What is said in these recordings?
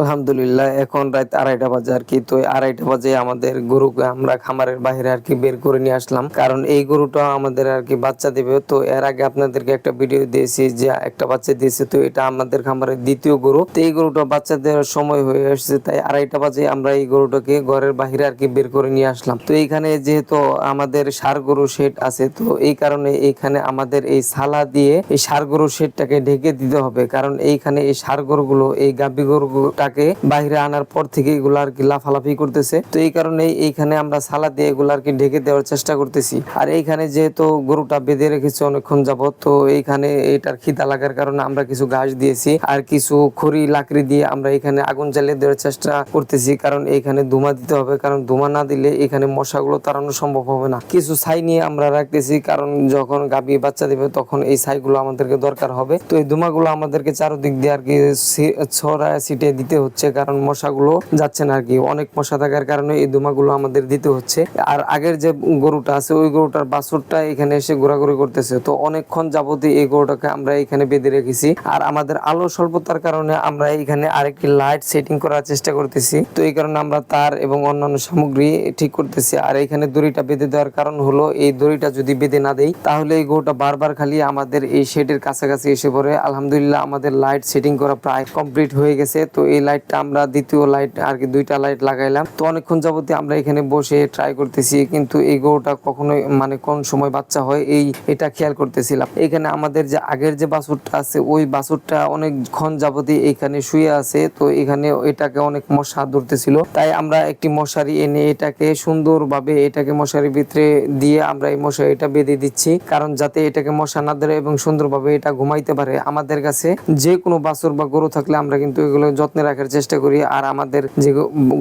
আলহামদুলিল্লাহ, এখন রাত আড়াইটা বাজে আর কি। তো আড়াইটা বাজে আমাদের গরুকে আমরা খামারের বাইরে আর কি বের করে নিয়ে আসলাম। কারণ এই গরুটা আমাদের আর কি বাচ্চা দেবে। তো এর আগে আপনাদেরকে একটা ভিডিও দিয়েছি যে একটা বাচ্চা দিয়েছে, তো এটা আমাদের খামারের দ্বিতীয় গরু। তো এই গরুটা বাচ্চা দেওয়ার সময় হয়ে আসছে, তাই আড়াইটা বাজে আমরা এই গরুটাকে ঘরের বাইরে আর কি বের করে নিয়ে আসলাম। তো এইখানে যেহেতু আমাদের সার গরু শেড আছে, তো এই কারণে এইখানে আমাদের এই সালা দিয়ে এই সার গরু শেডটাকে ঢেকে দিতে হবে। কারণ এইখানে এই সার গরুগুলো, এই গাভী গরুটাকে বাইরে আনার পর থেকে এগুলো আর কি লাফালাফি করতেছে। তো এই কারণে এইখানে আমরা সালা দিয়ে এগুলো আর কি ঢেকে দেওয়ার চেষ্টা করতেছি। আর এইখানে যেহেতু গরুটা বেঁধে রেখেছে অনেকক্ষণ যাবত তো এইখানে এটার খিদা লাগার কারণে আমরা কিছু ঘাস দিয়েছি। আর কিছু খড়ি, লাকড়ি দিয়ে আমরা এখানে আগুন জ্বালিয়ে দেওয়ার চেষ্টা করতেছি, কারণ এইখানে ধুমা দিতে হবে। কারণ ধুমা না দিলে এখানে মশাগুলো তাড়ানো সম্ভব হবে না। কিছু ছাই নিয়ে আমরা রাখতেছি, কারণ যখন গাভী বাচ্চা দেবে তখন এই ছাইগুলো আমাদেরকে দরকার হবে। তো এই ধুমাগুলো আমাদেরকে চারদিক দিয়ে আর কি ছড়ায় ছিটে দিতে হচ্ছে, কারণ মশাগুলো যাচ্ছে না আর কি অনেক মশা থাকার কারণে এই ধুমাগুলো আমাদের দিতে হচ্ছে। আর আগের যে গরুটা আছে, ওই গরুটার বাছুরটা এখানে এসে ঘোরাঘুরি করতেছে। তো অনেকক্ষণ যাবতীয় এই গরুটাকে আমরা এখানে বেঁধে রেখেছি। আর আমাদের আলো স্বল্পতার কারণে আমরা এখানে আরেকটি লাইট সেটিং করার চেষ্টা করতেছি। তো এই কারণে আমরা তার এবং অন্যান্য সামগ্রী ঠিক করতেছি। আর এখানে দড়িটা বেঁধে দেওয়ার কারণ হলো, এই দড়িটা যদি বেঁধে না দেই, তাহলে এই গরুটা বারবার খালি আমাদের এই শেডের কাছাকাছি এসে পড়ে। আলহামদুলিল্লাহ, আমাদের লাইট সেটিং করা প্রায় কমপ্লিট হয়ে গেছে। তো এই লাইটটা আমরা দ্বিতীয় লাইট আর কি দুইটা লাইট লাগাইলাম। তো অনেকক্ষণ যাবতীয় আমরা এখানে বসে ট্রাই করতেছি, কিন্তু এই গরুটা কখনোই মানে কোন সময় বাচ্চা হয় এই, এটা খেয়াল করতেছিলাম। এখানে আমাদের যে আগের যে বাছুরটা আছে, ওই বাছুরটা অনেকক্ষণ যাবতীয় এখানে শুয়ে আছে, তো এখানে এটাকে অনেক মশা ধরতেছিল। তাই আমরা একটি মশারি এনে এটাকে সুন্দরভাবে এটাকে মশারির ভিতরে দিয়ে আমরা এই মশারিটা বেঁধে দিচ্ছি, কারণ যাতে এটাকে মশা না ধরে এবং সুন্দরভাবে এটা ঘুমাইতে পারে। আমাদের কাছে যে কোনো বাছুর বা গরু থাকলে আমরা কিন্তু এগুলো যত্নে রাখার চেষ্টা করি। আর আমাদের যে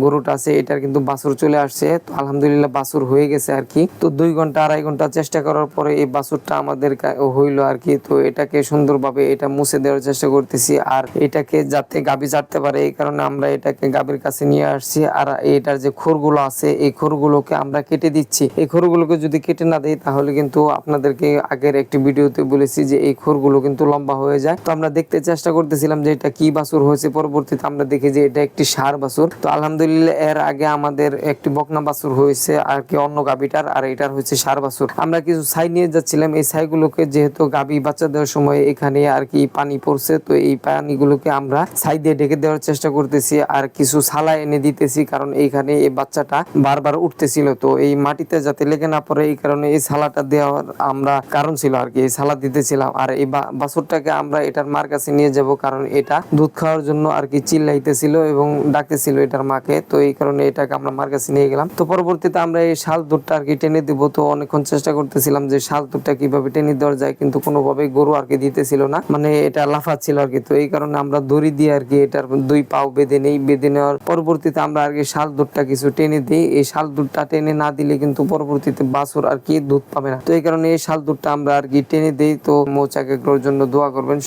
গরুটা আছে, এটার কিন্তু বাছুর চলে আসছে। তো আলহামদুলিল্লাহ বাছুর হয়ে গেছে আর কি। তো দুই ঘণ্টা, আড়াই ঘণ্টা চেষ্টা করার পরে এই বাছুরটা আমাদের হইল আর কি। তো এটাকে সুন্দরভাবে এটা মুছে দেওয়ার চেষ্টা করতেছি। আর এটাকে যাতে গাবি চাটতে পারে, এই কারণে আমরা এটাকে গাবির কাছে নিয়ে আসছি। আর এটার যে খোরগুলো আছে, এই খোরগুলোকে আমরা কেটে দিচ্ছি। এই খোরগুলোকে যদি কেটে না দেই, তাহলে কিন্তু আপনাদেরকে আগের একটি ভিডিওতে বলেছি যে এই খোরগুলো কিন্তু লম্বা হয়ে যায়। তো আমরা দেখতে চেষ্টা করতেছিলাম যে এটা কি বাছুর হয়েছে। পরবর্তীতে আমরা দেখি যে এটা একটি সার বাছুর। তো আলহামদুলিল্লাহ এর আগে আমাদের একটি বকনা বাছুর হয়েছে, আর কি অন্য গাবিটার আর এটার হয়েছে সার বাছুর। আমরা কিছু ছাই নিয়ে যাচ্ছিলাম, এই ছাইগুলোকে যেহেতু গাবি বাচ্চা দেওয়ার সময় এখানে আর কি পানি পড়ছে, তো এই পানিগুলোকে আমরা ছাই দিয়ে ঢেকে দেওয়ার চেষ্টা করতেছি, আর কিছু সালা এনে দিতেছি, কারণ এইখানে এই বাচ্চাটা বারবার উঠতেছিল। তো এই মাটিতে যাতে লেগে না পড়ে, এই কারণে এই সালাটা দেওয়ার আমরা কারণ ছিল আর কি, এই সালা দিতেছিলাম। আর এই বাছুরটাকে আমরা এটার মার কাছে নিয়ে যাব, কারণ এটা দুধ খাওয়ার জন্য আর কি চিল্লাইতেছিল এবং ডাকতেছিল এটার মাকে। তো এই কারণে এটাকে আমরা মার কাছে নিয়ে গেলাম। তো পরবর্তীতে আমরা এই শাল দুধটা আর কি টেনে দিব। তো অনেকক্ষণ চেষ্টা করতেছিলাম যে শাল দুধটা কীভাবে টেনে দেওয়া যায়, কিন্তু কোনোভাবে গরু আর কি দিতেছিল না। মানে এটা লাফাচ্ছিল আর কি। তো এই কারণে আমরা দড়ি দিয়ে আর কি এটার দুই পাও বেঁধে নেই। বেঁধে নেওয়ার পরবর্তীতে আমরা আর কি শাল দুধটা কিছু টেনে দিই। এই শাল দুধটা টেনে না দিলে কিন্তু পরবর্তীতে বাছুর আর কি দুধ পাবে না। তো এই কারণে এই শাল দুধটা আমরা আর কি টেনে দিই। তো মৌচাকে জন্য দোয়া করবেন।